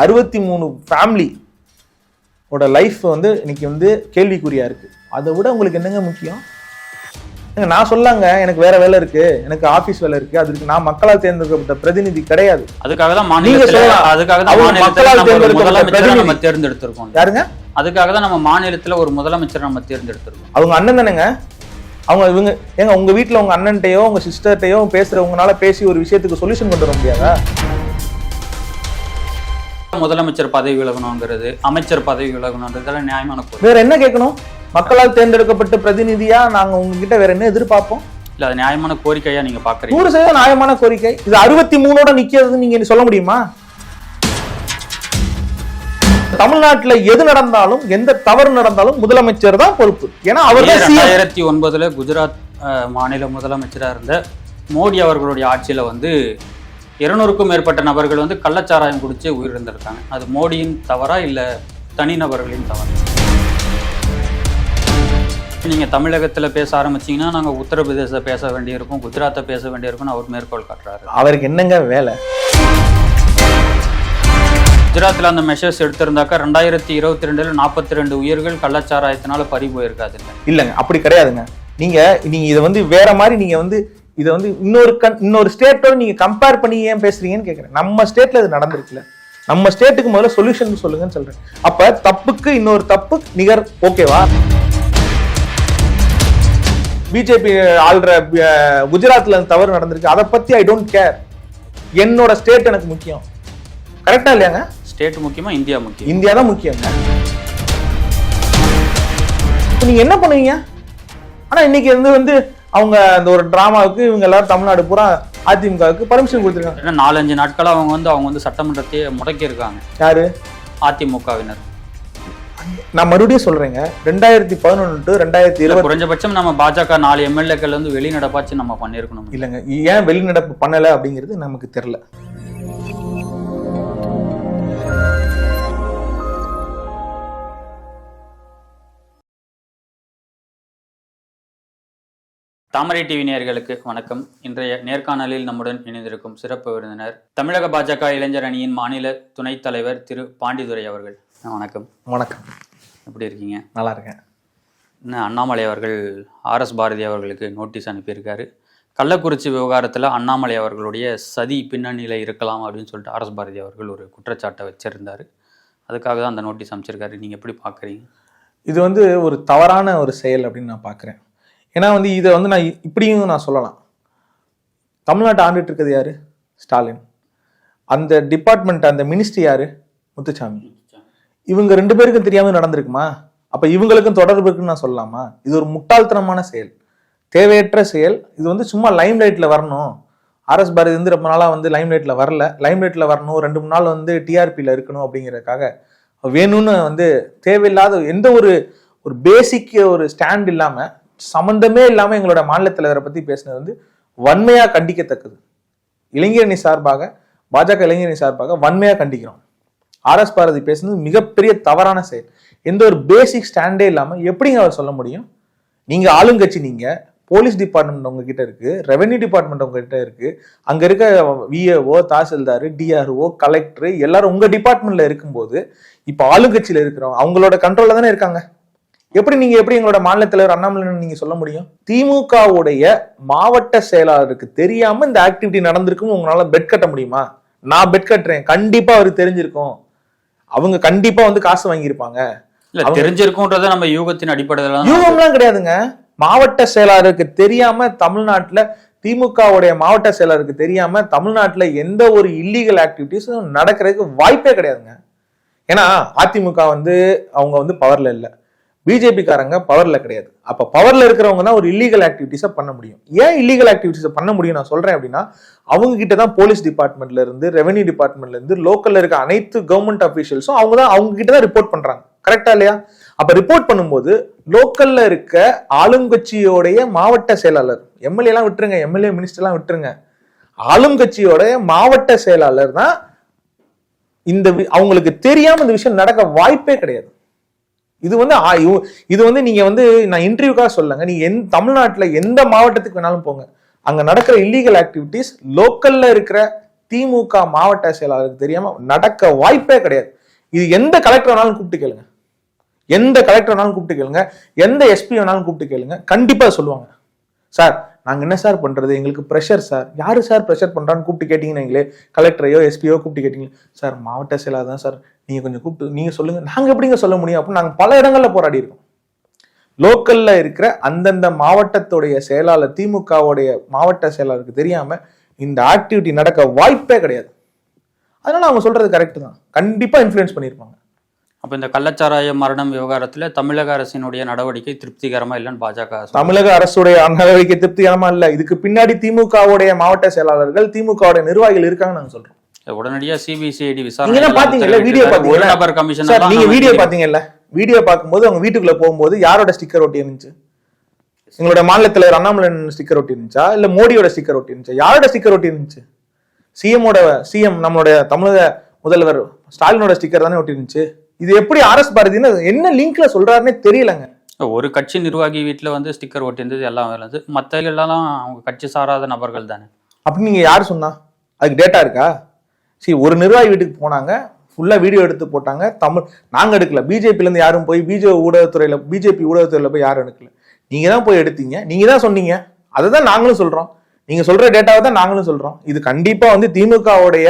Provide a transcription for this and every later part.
அறுபத்தி மூணு ஃபேமிலி ஓட லைஃப் வந்து இன்னைக்கு வந்து கேள்விக்குறியா இருக்கு. அதை விட உங்களுக்கு என்னங்க முக்கியம்? நான் சொல்லாங்க எனக்கு வேற வேலை இருக்கு எனக்கு ஆபீஸ் வேலை இருக்கு அதுக்கு நான் மக்களால் தேர்ந்தெடுக்கப்பட்ட பிரதிநிதி கிடையாது. அதுக்காக தான். அதுக்காக தான் மக்களால் நம்ம தேர்ந்தெடுக்கப்பட்ட. தேர்ந்தெடுத்திருக்கோம். யாருங்க? அதுக்காக தான் நம்ம மாநிலத்துல ஒரு முதலமைச்சரை நம்ம தேர்ந்தெடுத்திருக்கோம். அவங்க அண்ணன் தானேங்க? அவங்க இவங்க ஏங்க உங்க வீட்ல உங்க அண்ணன்ட்டையோ உங்க சிஸ்டர்ட்டையோ பேசுறவங்கனால பேசி ஒரு விஷயத்துக்கு சொல்யூஷன் கொண்டு வர முடியாதா? முதலமைச்சர் பதவி விலகணுங்கிறது அமைச்சர் பதவி விலகணுன்றது நியாயமான கோரிக்கை வேற என்ன கேட்கணும்? மக்களால் தேர்ந்தெடுக்கப்பட்ட பிரதிநிதியா நாங்க உங்ககிட்ட வேற என்ன எதிர்பார்ப்போம்? இல்ல அது நியாயமான கோரிக்கையா நீங்க பாக்குறீங்க? நூறு சதவீதம் நியாயமான கோரிக்கை. இது அறுபத்தி மூணோட நிக்கிறது நீங்க சொல்ல முடியுமா? தமிழ்நாட்டுல எது நடந்தாலும் எந்த தவறு நடந்தாலும் முதலமைச்சர் தான் பொறுப்பு. ஏன்னா அவர் ரெண்டாயிரத்தி ஒன்பதுல குஜராத் மாநில முதலமைச்சரா இருந்த மோடி அவர்களுடைய ஆட்சியில வந்து இருநூறுக்கும் மேற்பட்ட நபர்கள் வந்து கள்ளச்சாராயம் குடிச்சு உயிரிழந்திருக்காங்க. அது மோடியின் தவறா இல்ல தனிநபர்களின் தவறா? நீங்க தமிழகத்துல பேச ஆரம்பிச்சீங்கன்னா நாங்க உத்தரப்பிரதேச பேச வேண்டியிருக்கும் குஜராத்தை பேச வேண்டியிருக்கும்னு அவர் மேற்கோள் காட்டுறாரு. அவருக்கு என்னங்க வேலை? குஜராத்ல அந்த மெஷர்ஸ் எடுத்திருந்தாக்கா ரெண்டாயிரத்தி இருபத்தி ரெண்டுல நாற்பத்தி ரெண்டு உயிர்கள் கள்ளச்சாராயத்தினால பறி போயிருக்காது இல்ல இல்லைங்க அப்படி கிடையாதுங்க. நீங்க நீங்க இதை வந்து வேற மாதிரி நீங்க வந்து இதை வந்து இன்னொரு கண் இன்னொரு ஸ்டேட்டோட நீங்க கம்பேர் பண்ணி ஏன் பேசுறீங்கன்னு கேக்குறேன். நம்ம ஸ்டேட்ல இது நடந்திருக்குல்ல. நம்ம ஸ்டேட்டுக்கு முதல்ல சொல்யூஷன் சொல்லுங்கன்னு சொல்றேன். அப்ப தப்புக்கு இன்னொரு தப்பு நிகர் ஓகேவா பிஜேபி ஆள்ற இந்த தவறு நடந்திருக்கு. அதை பத்தி ஐ டோன்ட் கேர் என்னோட ஸ்டேட் எனக்கு முக்கியம். கரெக்டா இல்லையாங்க? ஸ்டேட் முக்கியமா இந்தியா முக்கியம்? இந்தியா தான் முக்கியங்க. இப்ப நீங்க என்ன பண்ணுவீங்க? ஆனா இன்னைக்கு வந்து வந்து அவங்க அந்த ஒரு டிராமாவுக்கு இவங்க எல்லாரும் தமிழ்நாடு பூரா அதிமுகவுக்கு பர்மிஷன் கொடுத்துருக்காங்க. ஏன்னா நாலஞ்சு நாட்களா அவங்க வந்து அவங்க வந்து சட்டமன்றத்தையே முடக்கி இருக்காங்க யாரு? அதிமுகவினர். நான் மறுபடியும் சொல்றேங்க. ரெண்டாயிரத்தி பதினொன்று டு ரெண்டாயிரத்தி இருபத்தி குறைஞ்சபட்சம் நம்ம பாஜக நாலு எம்எல்ஏக்கள் வந்து வெளிநடப்பாச்சு நம்ம பண்ணியிருக்கணும். இல்லைங்க. ஏன் வெளிநடப்பு பண்ணல அப்படிங்கிறது நமக்கு தெரியல. தாமரை டிவி நேயர்களுக்கு வணக்கம். இன்றைய நேர்காணலில் நம்முடன் இணைந்திருக்கும் சிறப்பு விருந்தினர் தமிழக பாஜக இளைஞர் அணியின் மாநில துணைத் தலைவர் திரு. பாண்டிதுரை அவர்கள். வணக்கம். வணக்கம். எப்படி இருக்கீங்க? நல்லா இருக்கேன். அண்ணாமலை அவர்கள் ஆர்எஸ் பாரதி அவர்களுக்கு நோட்டீஸ் அனுப்பியிருக்காரு. கள்ளக்குறிச்சி விவகாரத்தில் அண்ணாமலை அவர்களுடைய சதி பின்னணியில் இருக்கலாம் அப்படின்னு சொல்லிட்டு ஆர்எஸ் பாரதி அவர்கள் ஒரு குற்றச்சாட்டை வச்சிருந்தாரு. அதுக்காக தான் அந்த நோட்டீஸ் அமைச்சிருக்காரு நீங்கள் எப்படி பார்க்குறீங்க இது வந்து ஒரு தவறான ஒரு செயல் அப்படின்னு நான் பார்க்குறேன் ஏன்னா வந்து இதை வந்து நான் இப்படியும் நான் சொல்லலாம். தமிழ்நாட்டை ஆண்டுட்டு இருக்கிறது யார்? ஸ்டாலின். அந்த டிபார்ட்மெண்ட் அந்த மினிஸ்ட்ரி யார்? முத்துச்சாமி இவங்க ரெண்டு பேருக்கும் தெரியாமல் நடந்திருக்குமா? அப்போ இவங்களுக்கும் தொடர்பு இருக்குன்னு நான் சொல்லலாமா? இது ஒரு முட்டாள்தனமான செயல். தேவையற்ற செயல். இது வந்து சும்மா லைம் லைட்டில் வரணும் ஆர்எஸ் பாரதி வந்து ரொம்ப நாளாக வந்து லைம் லைட்டில் வரல. லைம் லைட்டில் வரணும். ரெண்டு மூணு நாள் வந்து டிஆர்பியில் இருக்கணும் அப்படிங்கிறதுக்காக வேணும்னு வந்து தேவையில்லாத எந்த ஒரு ஒரு பேசிக் ஒரு ஸ்டாண்ட் இல்லாமல் சம்மந்தமே இல்லாமல் எங்களோட மாநில தலைவரை பற்றி பேசினது வந்து வன்மையாக கண்டிக்கத்தக்கது. இளைஞரணி சார்பாக பாஜக இளைஞரணி சார்பாக வன்மையாக கண்டிக்கிறோம். ஆர்எஸ் பாரதி பேசுனது மிகப்பெரிய தவறான செயல். எந்த ஒரு பேசிக் ஸ்டாண்டே இல்லாமல் எப்படிங்க அவர் சொல்ல முடியும்? நீங்கள் ஆளுங்கட்சி நீங்கள் போலீஸ் டிபார்ட்மெண்ட் உங்ககிட்ட இருக்கு ரெவென்யூ டிபார்ட்மெண்ட் உங்ககிட்ட இருக்கு அங்க இருக்க விஏஓ தாசில்தார் டிஆர்ஓ கலெக்டர் எல்லாரும் உங்க டிபார்ட்மெண்ட்ல இருக்கும்போது இப்ப ஆளுங்கட்சியில இருக்கிறோம் அவங்களோட கண்ட்ரோல்ல தானே இருக்காங்க? எப்படி நீங்க எப்படி எங்களோட மாநில தலைவர் அண்ணாமலை நீங்க சொல்ல முடியும்? திமுகவுடைய மாவட்ட செயலாளருக்கு தெரியாம இந்த ஆக்டிவிட்டி நடந்திருக்குன்னு உங்களால பெட் கட்ட முடியுமா? நான் பெட் கட்டுறேன். கண்டிப்பா அவருக்கு தெரிஞ்சிருக்கும். அவங்க கண்டிப்பா வந்து காசு வாங்கியிருப்பாங்க. இல்லை தெரிஞ்சிருக்குன்றத நம்ம யூகத்தின் அடிப்படையில் யூகம்லாம் கிடையாதுங்க. மாவட்ட செயலாளருக்கு தெரியாம தமிழ்நாட்டுல திமுகவுடைய மாவட்ட செயலாளருக்கு தெரியாம தமிழ்நாட்டுல எந்த ஒரு இல்லீகல் ஆக்டிவிட்டிஸும் நடக்கிறதுக்கு வாய்ப்பே கிடையாதுங்க. ஏன்னா அதிமுக வந்து அவங்க வந்து பவர்ல இல்ல. பிஜேபிக்காரங்க பவர்ல கிடையாது. அப்ப பவர்ல இருக்கிறவங்க தான் ஒரு இல்லீகல் ஆக்டிவிட்டிஸை பண்ண முடியும். ஏன் இல்லீகல் ஆக்டிவிட்டிஸை பண்ண முடியும்? நான் சொல்றேன் அப்படின்னா அவங்க கிட்ட தான் போலீஸ் டிபார்ட்மெண்ட்ல இருந்து ரெவன்யூ டிபார்ட்மெண்ட்ல இருந்து லோக்கல்ல இருக்க அனைத்து கவர்மெண்ட் அஃபீஷியல்ஸும் அவங்க தான் அவங்க கிட்ட தான் ரிப்போர்ட் பண்றாங்க. கரெக்டா இல்லையா? அப்ப ரிப்போர்ட் பண்ணும்போது லோக்கல்ல இருக்க ஆளுங்கட்சியோடைய மாவட்ட செயலாளர் எம்எல்ஏ எல்லாம் விட்டுருங்க எம்எல்ஏ மினிஸ்டர்லாம் விட்டுருங்க. ஆளுங்கட்சியோட மாவட்ட செயலாளர் தான் இந்த வி- அவங்களுக்கு தெரியாம இந்த விஷயம் நடக்க வாய்ப்பே கிடையாது. இது வந்து இது வந்து நீங்க வந்து நான் இன்டர்வியூக்காக சொல்லுங்க நீங்க எந் தமிழ்நாட்டில் எந்த மாவட்டத்துக்கு வேணாலும் போங்க. அங்க நடக்கிற இல்லீகல் ஆக்டிவிட்டிஸ் லோக்கல்ல இருக்கிற திமுக மாவட்ட செயலாளருக்கு தெரியாம நடக்க வாய்ப்பே கிடையாது. இது எந்த கலெக்டர் வேணாலும் கூப்பிட்டு கேளுங்க. எந்த கலெக்டர் வேணாலும் கூப்பிட்டு கேளுங்க. எந்த எஸ்பி வேணாலும் கூப்பிட்டு கேளுங்க. கண்டிப்பா சொல்லுவாங்க. சார் நாங்கள் என்ன சார் பண்ணுறது எங்களுக்கு ப்ரெஷர் சார். யார் சார் ப்ரெஷர் பண்ணுறான்னு கூப்பிட்டு கேட்டிங்கன்னா நீங்களே கலெக்டரையோ எஸ்பியோ கூப்பிட்டு கேட்டிங்க. சார் மாவட்ட செயலாக தான் சார் நீங்கள் கொஞ்சம் கூப்பிட்டு நீங்கள் சொல்லுங்கள் நாங்கள் எப்படிங்க சொல்ல முடியும்? அப்படின்னு நாங்கள் பல இடங்களில் போராடி இருக்கோம். லோக்கல்ல இருக்கிற அந்தந்த மாவட்டத்துடைய செயலாளர் திமுகவுடைய மாவட்ட செயலாளருக்கு தெரியாம இந்த ஆக்டிவிட்டி நடக்க வாய்ப்பே கிடையாது. அதனால அவங்க சொல்றது கரெக்ட் தான். கண்டிப்பா இன்ஃப்ளூயன்ஸ் பண்ணியிருப்பாங்க. அப்போ இந்த கள்ளச்சாராய மரணம் விவகாரத்துல தமிழக அரசினுடைய நடவடிக்கை திருப்திகரமா இல்லைன்னு பாஜக. தமிழக அரசுடைய நடவடிக்கை திருப்திகரமா இல்ல. இதுக்கு பின்னாடி திமுகவுடைய மாவட்ட செயலாளர்கள் திமுகவுடைய நிர்வாகிகள் இருக்காங்கன்னு நாங்க சொல்றோம். உடனடியா சிபிசிஐடி விசாரணை பாத்தீங்கல்ல வீடியோ பாத்தீங்கல்ல நபர் கமிஷன் சார் நீங்க வீடியோ பாத்தீங்கல்ல வீடியோ பார்க்கும்போது அவங்க வீட்டுக்குள்ள போகும்போது யாரோட ஸ்டிக்கர் ஒட்டி இருந்துச்சு? எங்களோட மாநில தலைவர் அண்ணாமலை ஸ்டிக்கர் ஒட்டி இருந்துச்சா? இல்ல மோடியோட ஸ்டிக்கர் ஒட்டி இருந்துச்சா? யாரோட ஸ்டிக்கர் ஒட்டி இருந்துச்சு? சிஎம்மோட சிஎம் நம்மளுடைய தமிழக முதல்வர் ஸ்டாலினோட ஸ்டிக்கர் தானே ஒட்டி இருந்துச்சு? இது எப்படி ஆர்எஸ் பாரதின்னு என்ன லிங்க்ல சொல்றாருன்னே தெரியலங்க. ஒரு கட்சி நிர்வாகி வீட்டுல வந்து ஸ்டிக்கர் ஒட்டியிருந்தது எல்லாம் இருந்தது மற்ற எல்லாம் அவங்க கட்சி சாராத நபர்கள் தானே. அப்படி நீங்க யார் சொன்னா? அதுக்கு டேட்டா இருக்கா? சரி ஒரு நிர்வாகி வீட்டுக்கு போனாங்க ஃபுல்லா வீடியோ எடுத்து போட்டாங்க தமிழ் நாங்க எடுக்கல. பிஜேபில இருந்து யாரும் போய் பிஜே ஊடகத்துறையில பிஜேபி ஊடகத்துறையில போய் யாரும் எடுக்கல. நீங்க தான் போய் எடுத்தீங்க நீங்க தான் சொன்னீங்க. அதை தான் நாங்களும் சொல்றோம். நீங்க சொல்ற டேட்டாவை தான் நாங்களும் சொல்றோம். இது கண்டிப்பா வந்து திமுகவுடைய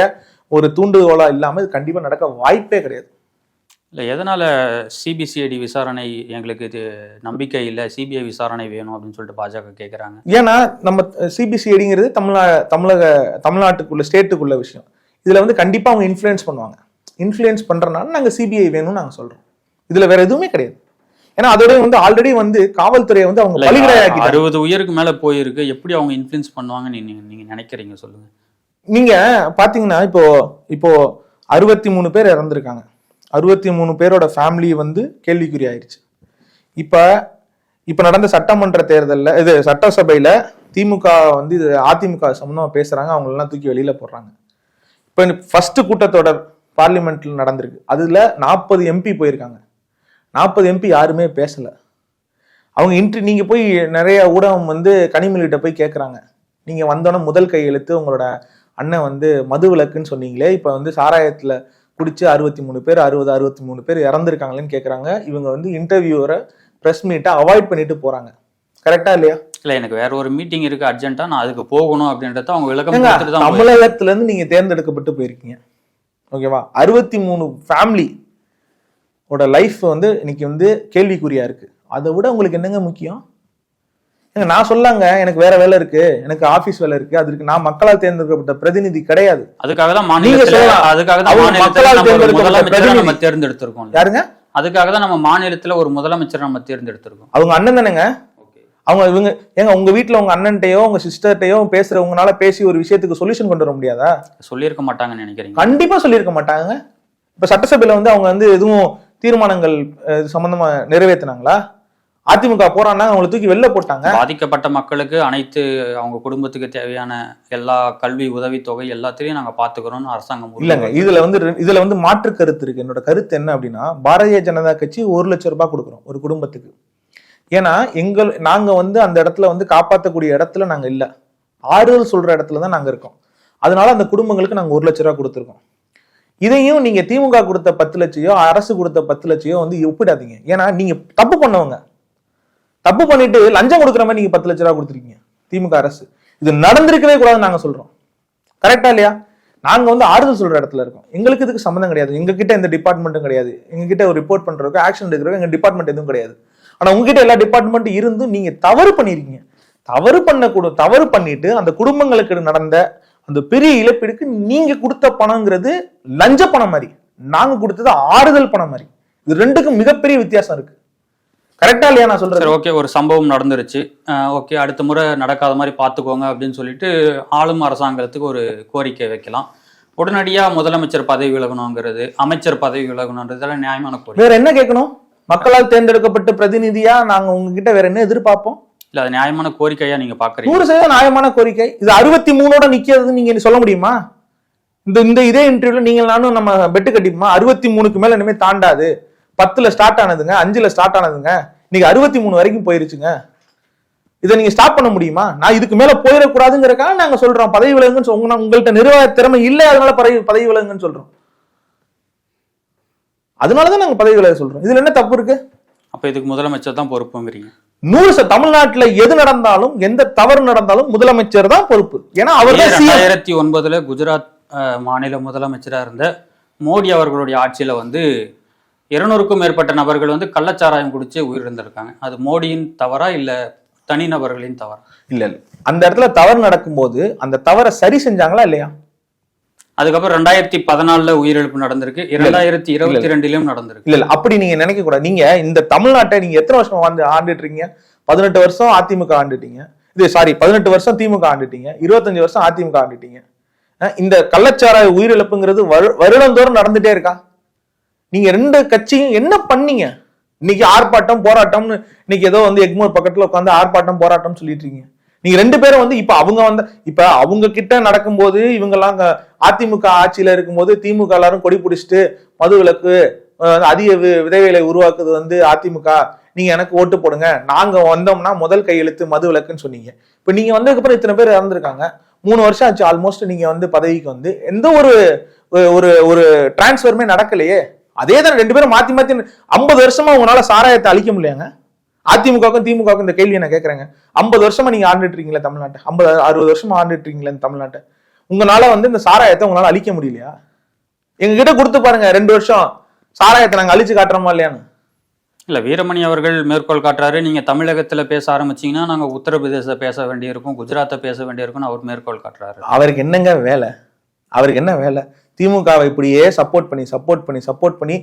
ஒரு தூண்டுகோலா இல்லாம இது கண்டிப்பா நடக்க வாய்ப்பே கிடையாது. இல்லை எதனால சிபிசிஐடி விசாரணை எங்களுக்கு இது நம்பிக்கை இல்லை சிபிஐ விசாரணை வேணும் அப்படின்னு சொல்லிட்டு பாஜக கேட்குறாங்க ஏன்னா நம்ம சிபிசிஐடிங்கிறது தமிழா தமிழக தமிழ்நாட்டுக்குள்ள ஸ்டேட்டுக்குள்ள விஷயம். இதுல வந்து கண்டிப்பா அவங்க இன்ஃப்ளூயன்ஸ் பண்ணுவாங்க. இன்ஃப்ளூயன்ஸ் பண்றதுனால நாங்க சிபிஐ வேணும்னு நாங்க சொல்றோம். இதுல வேற எதுவுமே கிடையாது. ஏன்னா அதோட வந்து ஆல்ரெடி வந்து காவல்துறையை வந்து அவங்க பலிகடையாக்கிட்டாங்க அறுபது உயிருக்கு மேல போயிருக்கு. எப்படி அவங்க இன்ஃப்ளூயன்ஸ் பண்ணுவாங்கன்னு நீங்க நீங்க நினைக்கிறீங்க சொல்லுங்க. நீங்க பாத்தீங்கன்னா இப்போ இப்போ அறுபத்தி மூணு பேர் இறந்திருக்காங்க. அறுபத்தி மூணு பேரோட ஃபேமிலி வந்து கேள்விக்குறி ஆயிடுச்சு இப்போ இப்போ நடந்த சட்டமன்ற தேர்தலில் இது சட்டசபையில் திமுக வந்து இது அதிமுக சம்மந்தமாக பேசுகிறாங்க அவங்களெல்லாம் தூக்கி வெளியில் போடுறாங்க. இப்போ ஃபஸ்ட்டு கூட்டத்தொடர் பார்லிமெண்ட்டில் நடந்திருக்கு. அதில் நாற்பது எம்பி போயிருக்காங்க. நாற்பது எம்பி யாருமே பேசலை. அவங்க இன்ட்ரி நீங்கள் போய் நிறைய ஊடகம் வந்து கனிமொழிகிட்ட போய் கேட்குறாங்க நீங்கள் வந்தோன்னே முதல் கையெழுத்து உங்களோட அண்ணன் வந்து மது விளக்குன்னு சொன்னீங்களே இப்போ வந்து சாராயத்தில் குடிச்சு அறுபத்தி மூணு பேர் அறுபது அறுபத்தி மூணு பேர் இறந்துருக்காங்களேன்னு கேட்குறாங்க இவங்க வந்து இன்டர்வியூவரை ப்ரெஸ் மீட்டை அவாய்ட் பண்ணிட்டு போறாங்க. கரெக்டா இல்லையா? இல்ல எனக்கு வேற ஒரு மீட்டிங் இருக்கு அர்ஜென்ட்டா நான் அதுக்கு போகணும் அப்படின்றத அவங்க விளக்கம். தமிழகத்துல இருந்து நீங்க தேர்ந்தெடுக்கப்பட்டு போயிருக்கீங்க. ஓகேவா? அறுபத்தி மூணு ஃபேமிலி ஓட லைஃப் வந்து இன்னைக்கு வந்து கேள்விக்குறியா இருக்கு. அதை விட உங்களுக்கு என்னங்க முக்கியம்? நான் சொல்லாங்க எனக்கு வேற வேலை இருக்கு. எனக்கு ஆபீஸ் வேலை இருக்கு. அதுக்கு நான் மக்களால் தேர்ந்தெடுக்கப்பட்ட பிரதிநிதி கிடையாது. அதுக்காக தான் நீங்க மாநிலத்துல சொல்லலாம். அதுக்காக தான் மக்களால் நம்ம தேர்ந்தெடுக்கப்பட்ட. தேர்ந்தெடுத்திருக்கோம் யாருங்க? அதுக்காக தான் நம்ம மாநிலத்துல ஒரு முதலமைச்சரை நம்ம தேர்ந்தெடுத்திருக்கோம். அவங்க அண்ணன் தானேங்க? அவங்க இவங்க ஏங்க உங்க வீட்ல உங்க அண்ணன்ட்டையோ உங்க சிஸ்டர்ட்டையோ பேசுறவங்கனால பேசி ஒரு விஷயத்துக்கு சொல்யூஷன் கொண்டு வர முடியாதா? சொல்லியிருக்க மாட்டாங்கன்னு நினைக்கிறீங்க. கண்டிப்பா சொல்லியிருக்க மாட்டாங்க. இப்ப சட்டசபையில வந்து அவங்க வந்து எதுவும் தீர்மானங்கள் சம்பந்தமா நிறைவேத்தினாங்களா? அதிமுக போறான்னா அவங்களை தூக்கி வெளில போட்டாங்க. பாதிக்கப்பட்ட மக்களுக்கு அனைத்து அவங்க குடும்பத்துக்கு தேவையான எல்லா கல்வி உதவித்தொகை எல்லாத்தையும் நாங்க பாத்துக்கிறோம்னு அரசாங்கம் இல்லங்க. இதுல வந்து இதுல வந்து மாற்று கருத்து இருக்கு. என்னோட கருத்து என்ன அப்படின்னா பாரதிய ஜனதா கட்சி ஒரு லட்சம் ரூபாய் கொடுக்குறோம் ஒரு குடும்பத்துக்கு. ஏன்னா எங்கள் நாங்க வந்து அந்த இடத்துல வந்து காப்பாற்றக்கூடிய இடத்துல நாங்க இல்ல. ஆறுதல் சொல்ற இடத்துல தான் நாங்க இருக்கோம். அதனால அந்த குடும்பங்களுக்கு நாங்க ஒரு லட்ச ரூபாய் கொடுத்துருக்கோம். இதையும் நீங்க திமுக கொடுத்த பத்து லட்சையோ அரசு கொடுத்த பத்து லட்சையோ வந்து ஒப்பிடாதீங்க. ஏன்னா நீங்க தப்பு பண்ணவங்க. தப்பு பண்ணிட்டு லஞ்சம் கொடுக்குற மாதிரி நீங்க பத்து லட்ச ரூபா கொடுத்துருக்கீங்க. திமுக அரசு. இது நடந்திருக்கவே கூடாதுன்னு நாங்க சொல்றோம். கரெக்டா இல்லையா? நாங்க வந்து ஆறுதல் சொல்ற இடத்துல இருக்கோம். எங்களுக்கு இதுக்கு சம்மந்தம் கிடையாது. எங்க கிட்ட எந்த டிபார்ட்மெண்ட்டும் கிடையாது. எங்க கிட்ட ஒரு ரிப்போர்ட் பண்றதுக்கு ஆக்ஷன் எடுக்கிறதுக்கு எங்க டிபார்ட்மெண்ட் எதுவும் கிடையாது. ஆனா உங்ககிட்ட எல்லா டிபார்ட்மெண்ட் இருந்தும் நீங்க தவறு பண்ணிருக்கீங்க. தவறு பண்ண கூட தவறு பண்ணிட்டு அந்த குடும்பங்களுக்கு நடந்த அந்த பெரிய இழப்பீடுக்கு நீங்க கொடுத்த பணங்கிறது லஞ்ச பணம் மாதிரி. நாங்க கொடுத்தது ஆறுதல் பணம் மாதிரி. இது ரெண்டுக்கும் மிகப்பெரிய வித்தியாசம் இருக்கு. கரெக்டா இல்லையா நான் சொல்றது? சரி ஓகே ஒரு சம்பவம் நடந்துருச்சு. ஓகே அடுத்த முறை நடக்காத மாதிரி பார்த்துக்கோங்க அப்படின்னு சொல்லிட்டு ஆளும் அரசாங்கத்துக்கு ஒரு கோரிக்கை வைக்கலாம். உடனடியா முதலமைச்சர் பதவி விலகணுங்கிறது அமைச்சர் பதவி விலகணுன்றது நியாயமான கோரிக்கை. வேற என்ன கேட்கணும்? மக்களால் தேர்ந்தெடுக்கப்பட்ட பிரதிநிதியா நாங்க உங்ககிட்ட வேற என்ன எதிர்பார்ப்போம்? இல்ல அது நியாயமான கோரிக்கையா நீங்க பாக்குறீங்க? நூறு சதவீதம் நியாயமான கோரிக்கை. இது அறுபத்தி மூணோட நிக்கிறது நீங்க சொல்ல முடியுமா? இந்த இந்த இதே இன்டர்வியூல நீங்க நானும் நம்ம பெட்டு கட்டிப்போமா? அறுபத்தி மூணுக்கு மேல இனிமே தாண்டாது. பத்துல ஸ்டார்ட் ஆனதுங்க அஞ்சுல ஸ்டார்ட் ஆனதுங்க. இன்னைக்கு அறுபத்தி மூணு வரைக்கும் போயிருச்சுங்க. இதை நீங்க ஸ்டாப் பண்ண முடியுமா? நான் இதுக்கு மேல போயிடக்கூடாதுங்கிறக்காக நாங்க சொல்றோம். பதவி விலங்குன்னு சொ- உங்க- உங்கள்ட்ட நிர்வாக திறமை இல்லை அதனால பதவி பதவி விலங்குன்னு சொல்றோம். அதனாலதான் நாங்க பதவி விலக சொல்றோம். இதுல என்ன தப்பு இருக்கு? அப்ப இதுக்கு முதலமைச்சர் தான் பொறுப்புங்கிறீங்க. நூறு தமிழ்நாட்டுல எது நடந்தாலும் எந்த தவறு நடந்தாலும் முதலமைச்சர் தான் பொறுப்பு. ஏன்னா அவர். ரெண்டாயிரத்தி ஒன்பதுல குஜராத் மாநில முதலமைச்சரா இருந்த மோடி அவர்களுடைய ஆட்சியில வந்து இருநூறுக்கும் மேற்பட்ட நபர்கள் வந்து கள்ளச்சாராயம் குடிச்சு உயிரிழந்திருக்காங்க. அது மோடியின் தவறா இல்ல தனிநபர்களின் தவறா? இல்ல இல்ல. அந்த இடத்துல தவறு நடக்கும்போது அந்த தவறை சரி செஞ்சாங்களா இல்லையா? அதுக்கப்புறம் ரெண்டாயிரத்தி பதினாலுல உயிரிழப்பு நடந்திருக்கு. இரண்டாயிரத்தி இருபத்தி ரெண்டுலயும் நடந்திருக்கு. இல்ல இல்ல. அப்படி நீங்க நினைக்க கூடாது நீங்க இந்த தமிழ்நாட்டை நீங்க எத்தனை வருஷம் வந்து ஆண்டுட்டு இருக்கீங்க பதினெட்டு வருஷம் அதிமுக ஆண்டுட்டீங்க. இது சாரி பதினெட்டு வருஷம் திமுக ஆண்டுட்டீங்க. இருபத்தஞ்சு வருஷம் அதிமுக ஆண்டுட்டீங்க. இந்த கள்ளச்சாராய உயிரிழப்புங்கிறது வரு- வருடந்தோறும் நடந்துட்டே இருக்கா? நீங்க ரெண்டு கட்சியும் என்ன பண்ணீங்க? இன்னைக்கு ஆர்ப்பாட்டம் போராட்டம்னு இன்னைக்கு ஏதோ வந்து எக்மோர் பக்கத்துல உட்காந்து ஆர்ப்பாட்டம் போராட்டம் சொல்லிட்டு இருக்கீங்க நீங்க ரெண்டு பேரும் வந்து இப்ப அவங்க வந்து இப்ப அவங்க கிட்ட நடக்கும்போது இவங்க எல்லாம் அதிமுக ஆட்சியில இருக்கும்போது திமுக எல்லாரும் கொடி பிடிச்சிட்டு மது விலக்கு அதிக வி- விதைகளை உருவாக்குது வந்து அதிமுக. நீங்க எனக்கு ஓட்டு போடுங்க. நாங்க வந்தோம்னா முதல் கையெழுத்து மது விளக்குன்னு சொன்னீங்க. இப்ப நீங்க வந்ததுக்கு அப்புறம் இத்தனை பேர் இறந்துருக்காங்க. மூணு வருஷம் ஆச்சு ஆல்மோஸ்ட் நீங்க வந்து பதவிக்கு வந்து. எந்த ஒரு ஒரு ஒரு டிரான்ஸ்ஃபருமே நடக்கலையே. அதே தான் ரெண்டு பேரும் மாத்தி மாத்தி ஐம்பது வருஷமா உங்களால சாராயத்தை அழிக்க முடியாங்க அதிமுகவுக்கும் திமுகவுக்கும் இந்த கேள்வியை நான் கேட்கறேங்க ஐம்பது வருஷமா நீங்க ஆண்டுட்டு இருக்கீங்களா தமிழ்நாட்டை. ஐம்பது அறுபது வருஷமா ஆண்டுட்டு இருக்கீங்களா இந்த தமிழ்நாட்டை. உங்களால வந்து இந்த சாராயத்தை உங்களால அழிக்க முடியலையா? எங்க கிட்ட கொடுத்து பாருங்க ரெண்டு வருஷம் சாராயத்தை நாங்க அழிச்சு காட்டுறோமா இல்லையான்னு. இல்ல வீரமணி அவர்கள் மேற்கோள் காட்டுறாரு. நீங்க தமிழகத்துல பேச ஆரம்பிச்சீங்கன்னா நாங்க உத்தரப்பிரதேச பேச வேண்டியிருக்கும் குஜராத்தை பேச வேண்டியிருக்கும்னு அவர் மேற்கோள் காட்டுறாரு. அவருக்கு என்னங்க வேலை? அவருக்கு என்ன வேலை? திமுகவை இப்படியே சப்போர்ட் பண்ணி சப்போர்ட் பண்ணி சப்போர்ட் பண்ணி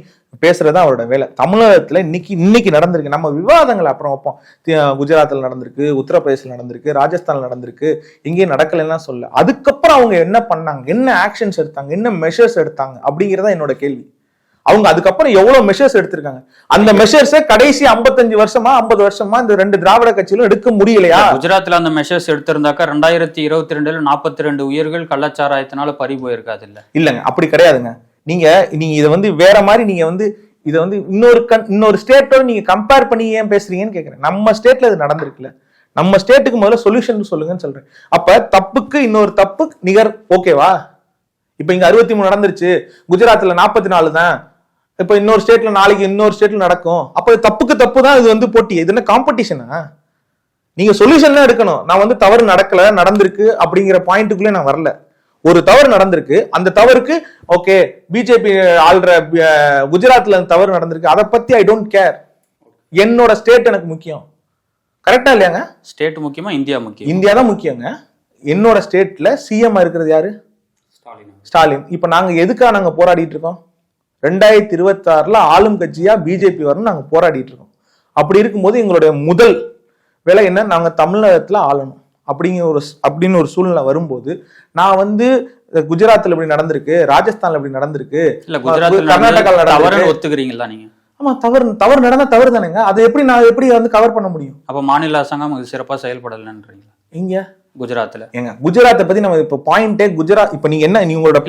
பேசுறது தான் அவரோட வேலை. தமிழகத்துல இன்னைக்கு இன்னைக்கு நடந்திருக்கு. நம்ம விவாதங்களை அப்புறம் வைப்போம். குஜராத்தில் நடந்திருக்கு உத்தரப்பிரதேசத்தில் நடந்திருக்கு ராஜஸ்தான் நடந்திருக்கு எங்கேயும் நடக்கலைன்னா சொல்ல அதுக்கப்புறம் அவங்க என்ன பண்ணாங்க? என்ன ஆக்ஷன்ஸ் எடுத்தாங்க? என்ன மெஷர்ஸ் எடுத்தாங்க? அப்படிங்கிறதா என்னோட கேள்வி. அவங்க அதுக்கப்புறம் எவ்வளவு மெஷர்ஸ் எடுத்திருக்காங்க? அந்த மெஷர்ஸை கடைசி 55 வருஷமா 50 வருஷமா இந்த ரெண்டு திராவிட கட்சியிலும் எடுக்க முடியலையா? குஜராத்ல அந்த மெஷர்ஸ் எடுத்திருந்தாக்கா ரெண்டாயிரத்தி இருபத்தி ரெண்டுல நாற்பத்தி ரெண்டு உயிர்கள் கள்ளச்சாராயத்தினால பறி போயிருக்காது இல்ல. இல்லைங்க அப்படி கிடையாதுங்க. நீங்க நீங்க இதை வந்து வேற மாதிரி நீங்க வந்து இதை வந்து இன்னொரு கண் இன்னொரு ஸ்டேட்டோட நீங்க கம்பேர் பண்ணி ஏன் பேசுறீங்கன்னு கேக்குறேன். நம்ம ஸ்டேட்ல இது நடந்திருக்குல்ல. நம்ம ஸ்டேட்டுக்கு முதல்ல சொல்யூஷன் சொல்லுங்கன்னு சொல்றேன். அப்ப தப்புக்கு இன்னொரு தப்பு நிகர் ஓகேவா இப்ப இங்க அறுபத்தி மூணு நடந்துருச்சு. குஜராத்ல நாற்பத்தி நாலு தான். இப்ப இன்னொரு ஸ்டேட்ல நாளைக்கு இன்னொரு ஸ்டேட்ல நடக்கும். அப்ப தப்புக்கு தப்பு தான் இது வந்து போட்டி. இது என்ன காம்படிஷனா நீங்க சொல்யூஷன் தான் எடுக்கணும். நான் வந்து தவறு நடக்கல நடந்திருக்கு அப்படிங்கிற பாயிண்ட்டுக்குள்ளே நான் வரல. ஒரு தவறு நடந்திருக்கு. அந்த தவறுக்கு ஓகே பிஜேபி ஆள்ற குஜராத்ல அந்த தவறு நடந்திருக்கு. அதை பத்தி ஐ டோன்ட் கேர் என்னோட ஸ்டேட் எனக்கு முக்கியம். கரெக்டா இல்லையாங்க? ஸ்டேட் முக்கியமா இந்தியா முக்கியம்? இந்தியா தான் முக்கியங்க. என்னோட ஸ்டேட்ல சிஎம் இருக்கிறது யாரு? ஸ்டாலின். ஸ்டாலின். இப்ப நாங்க எதுக்காக நாங்க போராடிட்டு இருக்கோம்? ரெண்டாயிரத்தி இருபத்தி ஆறுல ஆளும் கட்சியா பிஜேபி வரணும் நாங்க போராடிட்டு இருக்கோம். அப்படி இருக்கும்போது எங்களுடைய முதல் வேலை என்ன? நாங்க தமிழகத்துல ஆளணும். அப்படிங்கிற ஒரு அப்படின்னு ஒரு சூழ்நிலை வரும்போது நான் வந்து அஹ், குஜராத்ல இப்படி நடந்திருக்கு ராஜஸ்தான்ல இப்படி நடந்திருக்கு நடந்தது நடந்திருக்கு. ஒத்துக்கிறீங்களா நீங்க? ஆமா தவறு தவறு நடந்தா தவறு தானேங்க அதை எப்படி நான் எப்படி வந்து கவர் பண்ண முடியும்? அப்ப மாநில அரசாங்கம் இது சிறப்பா செயல்படலன்றீங்களா? இங்க குஜராத்ல. ஏங்க குஜராத்தை பத்தி நம்ம இப்ப பாயிண்டே குஜராத் இப்ப நீங்க என்ன நீ உங்களோட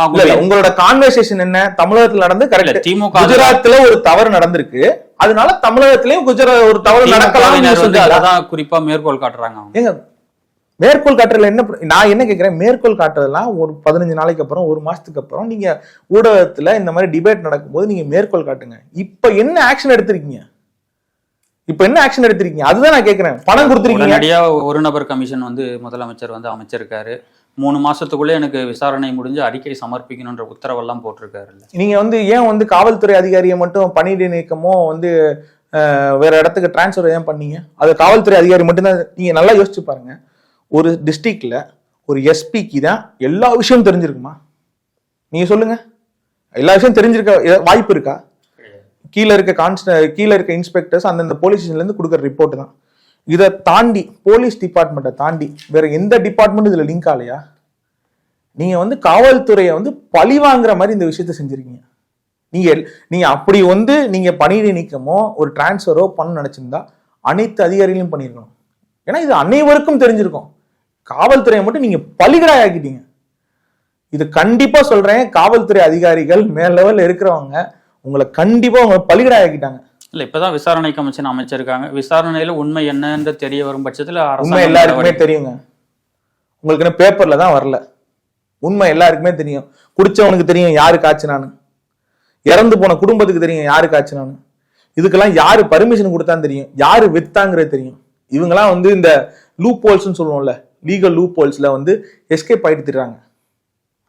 அவங்க உங்களோட- கான்வர்சேஷன் என்ன? தமிழகத்துல நடந்து கரெக்ட் திமுக குஜராத்ல ஒரு தவறு நடந்திருக்கு. அதனால தமிழகத்திலயும் குஜராத் ஒரு தவறு நடக்கலாம் குறிப்பா மேற்கோள் காட்டுறாங்க ஏங்க மேற்கோள் காட்டுறதுல என்ன நான் என்ன கேக்குறேன் மேற்கோள் காட்டுறதெல்லாம் ஒரு பதினஞ்சு நாளைக்கு அப்புறம் ஒரு மாசத்துக்கு அப்புறம் நீங்க ஊடகத்துல இந்த மாதிரி டிபேட் நடக்கும்போது நீங்க மேற்கோள் காட்டுங்க. இப்ப என்ன ஆக்ஷன் எடுத்திருக்கீங்க? இப்ப என்ன ஆக்ஷன் எடுத்திருக்கீங்க? அதுதான் நான் கேக்குறேன். பணம் கொடுத்திருக்கீங்க. உடனடியா ஒரு நபர் கமிஷன் வந்து முதலமைச்சர் வந்து அமைச்சிருக்காரு. மூணு மாசத்துக்குள்ள எனக்கு விசாரணை முடிஞ்சு அறிக்கை சமர்ப்பிக்கணுன்ற உத்தரவெல்லாம் போட்டிருக்காருல்ல. நீங்க வந்து ஏன் வந்து காவல்துறை அதிகாரியை மட்டும் பணியிடை நீக்கமோ வந்து வேற இடத்துக்கு டிரான்ஸ்ஃபர் ஏன் பண்ணீங்க? அது காவல்துறை அதிகாரி மட்டும்தான். நீங்க நல்லா யோசிச்சு பாருங்க. ஒரு டிஸ்ட்ரிக்ட்ல ஒரு எஸ்பிக்கு தான் எல்லா விஷயமும் தெரிஞ்சிருக்குமா? நீங்க சொல்லுங்க. எல்லா விஷயம் தெரிஞ்சிருக்க வாய்ப்பு இருக்கா? கீழே இருக்க கான்ஸ்ட கீழே இருக்க இன்ஸ்பெக்டர்ஸ் அந்தந்த போலீஸ் ஸ்டேஷன்ல இருந்து கொடுக்குற ரிப்போர்ட் தான். இதை தாண்டி போலீஸ் டிபார்ட்மெண்ட்டை தாண்டி வேற எந்த டிபார்ட்மெண்ட் இதுல லிங்க் ஆகலையா? நீங்க வந்து காவல்துறையை வந்து பழி வாங்குற மாதிரி இந்த விஷயத்த செஞ்சிருக்கீங்க. நீங்க எல்- நீங்க அப்படி வந்து நீங்க பணியிட நீக்கமோ ஒரு டிரான்ஸ்ஃபரோ பண்ண நினைச்சிருந்தா அனைத்து அதிகாரிகளையும் பண்ணியிருக்கணும் ஏன்னா இது அனைவருக்கும் தெரிஞ்சிருக்கும். காவல்துறையை மட்டும் நீங்க பலிகடாய் ஆக்கிட்டீங்க இது கண்டிப்பா சொல்றேன் காவல்துறை அதிகாரிகள் மேல் லெவல்ல இருக்கிறவங்க உங்களை கண்டிப்பா உங்களை பலிகடாய் ஆக்கிட்டாங்க இல்ல இப்பதான் விசாரணை கமிஷன் அமைச்சிருக்காங்க. விசாரணையில உண்மை என்னன்னு தெரிய வரும் பட்சத்துல உண்மை எல்லாருக்குமே தெரியுங்க. உங்களுக்கு என்ன பேப்பர்ல தான் வரல. உண்மை எல்லாருக்குமே தெரியும். குடிச்சவனுக்கு தெரியும் யாரு காய்ச்சினான்னு. இறந்து போன குடும்பத்துக்கு தெரியும் யாரு காய்ச்சினான்னு. இதுக்கெல்லாம் யாரு பர்மிஷன் கொடுத்தான்னு தெரியும். யாரு வித்தாங்கிறது தெரியும். இவங்கெல்லாம் வந்து இந்த லூப் ஹோல்ஸ்னு சொல்லுவோம்ல லீகல் லூப் ஹோல்ஸ்ல வந்து எஸ்கேப் ஆயிட்டு திரிறாங்க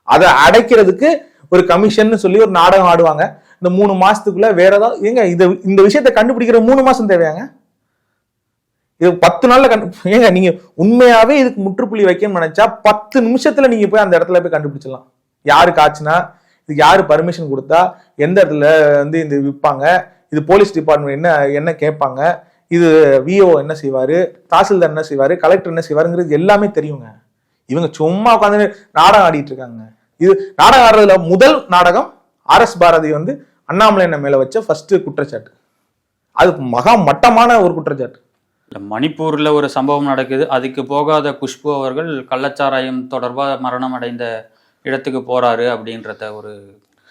அதை அடைக்கிறதுக்கு ஒரு கமிஷன் சொல்லி ஒரு நாடகம் ஆடுவாங்க. இந்த மூணு மாசத்துக்குள்ள வேற ஏதாவது ஏங்க இந்த இந்த விஷயத்த கண்டுபிடிக்கிற மூணு மாசம் தேவையாங்க? இது பத்து நாள்ல கண்டு ஏங்க நீங்க உண்மையாவே இதுக்கு முற்றுப்புள்ளி வைக்கணும்னு நினைச்சா பத்து நிமிஷத்துல நீங்க போய் அந்த இடத்துல போய் கண்டுபிடிச்சிடலாம். யாரு காய்ச்சினா இதுக்கு யாரு பர்மிஷன் கொடுத்தா எந்த இடத்துல வந்து இந்த விற்பாங்க இது போலீஸ் டிபார்ட்மெண்ட் என்ன என்ன கேட்பாங்க இது விஓ என்ன செய்வாரு தாசில்தார் என்ன செய்வாரு கலெக்டர் என்ன செய்வாருங்கிறது எல்லாமே தெரியுங்க. இவங்க சும்மா உட்காந்து நாடகம் ஆடிட்டு இருக்காங்க. இது நாடகம் ஆடுறதுல முதல் நாடகம் ஆர் எஸ் பாரதி வந்து அண்ணாமலை என்ன மேல வச்ச ஃபர்ஸ்ட் குற்றச்சாட்டு. அது மகா மட்டமான ஒரு குற்றச்சாட்டு. இல்ல மணிப்பூர்ல ஒரு சம்பவம் நடக்குது. அதுக்கு போகாத குஷ்பு அவர்கள் கள்ளச்சாராயம் தொடர்பா மரணம் அடைந்த இடத்துக்கு போறாரு அப்படின்றத ஒரு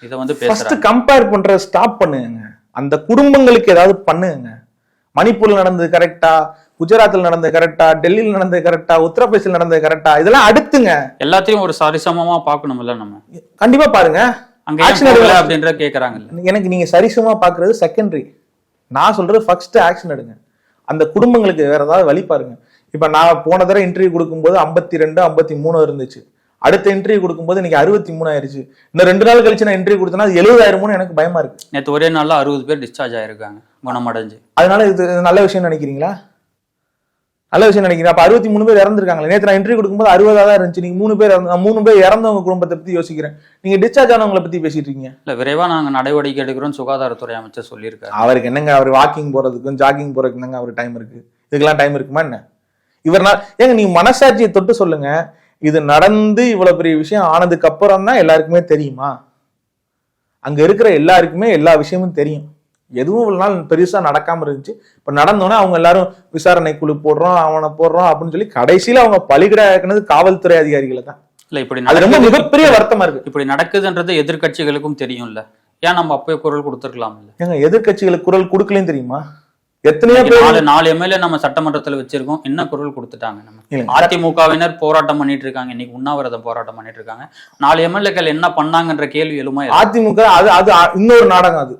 இதை வந்து ஃபர்ஸ்ட் கம்பேர் பண்ற ஸ்டாப் பண்ணுங்க. அந்த குடும்பங்களுக்கு ஏதாவது பண்ணுங்க. மணிப்பூர்ல நடந்தது கரெக்டா குஜராத்ல நடந்தது கரெக்டா டெல்லியில நடந்தது கரெக்டா உத்தரப்பிரதேசில் நடந்தது கரெக்டா இதெல்லாம் அடுத்துங்க. எல்லாத்தையும் ஒரு சரிசமமா பார்க்கணும்ல நம்ம. கண்டிப்பா பாருங்க. அங்க. அப்படின்ற கேக்குறாங்கல்ல. எனக்கு நீங்க சரிசமா பாக்குறது செகண்டரி நான் சொல்றது ஃபர்ஸ்ட் ஆக்ஷன் எடுங்க. அந்த குடும்பங்களுக்கு வேற ஏதாவது வழி பாருங்க. இப்ப நான் போன தடவை இன்டர்வியூ கொடுக்கும்போது ஐம்பத்தி ரெண்டு ஐம்பத்தி மூணு இருந்துச்சு. அடுத்த இன்டர்வியூ கொடுக்கும்போது இன்னைக்கு அறுபத்தி மூணு ஆயிருச்சு. இன்னும் ரெண்டு நாள் கழிச்சு நான் இன்டர்வியூ கொடுத்தேன்னா அது எழுபதாயிரமோன்னு எனக்கு பயமா இருக்கு. நேத்து ஒரே நாள்ல அறுபது பேர் டிஸ்சார்ஜ் ஆயிருக்காங்க. குணமடைஞ்சு. அதனால இது இது நல்ல விஷயம் நினைக்கிறீங்களா? நல்ல விஷயம் நினைக்கிறீங்க அப்ப அறுபத்தி மூணு பேர் இறந்துருக்காங்களே. நேற்று நான் இன்டர்வியூ கொடுக்கும்போது அறுபதா தான் இருந்துச்சு. நீங்க மூணு பேர் இறந்து- மூணு பேர் இறந்தவங்க குடும்பத்தை பத்தி யோசிக்கிறேன். நீங்க டிஸ்சார்ஜ் ஆனவங்களை பத்தி பேசிட்டு இருக்கீங்க. இல்ல விரைவா நாங்க நடவடிக்கை எடுக்கிறோம் சுகாதாரத்துறை அமைச்சர் சொல்லியிருக்காரு. அவருக்கு என்னங்க அவர் வாக்கிங் போறதுக்கும் ஜாகிங் போறதுக்கும் தாங்க அவருக்கு டைம் இருக்கு? இதுக்கெல்லாம் டைம் இருக்குமா என்ன? இவர்னால் ஏங்க நீங்க மனசாட்சியை தொட்டு சொல்லுங்க. இது நடந்து இவ்வளவு பெரிய விஷயம் ஆனதுக்கு அப்புறம் தான் எல்லாருக்குமே தெரியுமா? அங்க இருக்கிற எல்லாருக்குமே எல்லா விஷயமும் தெரியும். எதுவும் இவ்வளவு நாள் பெருசா நடக்காம இருந்துச்சு. இப்ப நடந்தோன்னே அவங்க எல்லாரும் விசாரணை குழு போடுறோம் அவனை போடுறோம் அப்படின்னு சொல்லி கடைசியில அவங்க பலிகிட காவல்துறை அதிகாரிகளை தான். இல்ல இப்படி அது ரொம்ப மிகப்பெரிய வருத்தமா இருக்கு. இப்படி நடக்குதுன்றது எதிர்க்கட்சிகளுக்கும் தெரியும்ல. ஏன் நம்ம அப்பவே குரல் கொடுத்துருக்கலாம் ஏங்க எதிர்க்கட்சிகளுக்கு குரல் கொடுக்கலன்னு தெரியுமா? எத்தனையோ நாலு நாலு எம்எல்ஏ நம்ம சட்டமன்றத்துல வச்சிருக்கோம். என்ன குரல் கொடுத்துட்டாங்க நம்ம. அதிமுகவினர் போராட்டம் பண்ணிட்டு இருக்காங்க. இன்னைக்கு உண்ணாவிரதம் போராட்டம் பண்ணிட்டு இருக்காங்க. நாலு எம்எல்ஏக்கள் என்ன பண்ணாங்கன்ற கேள்வி எழுமா அதிமுக அது அது இன்னொரு நாடகம் அது.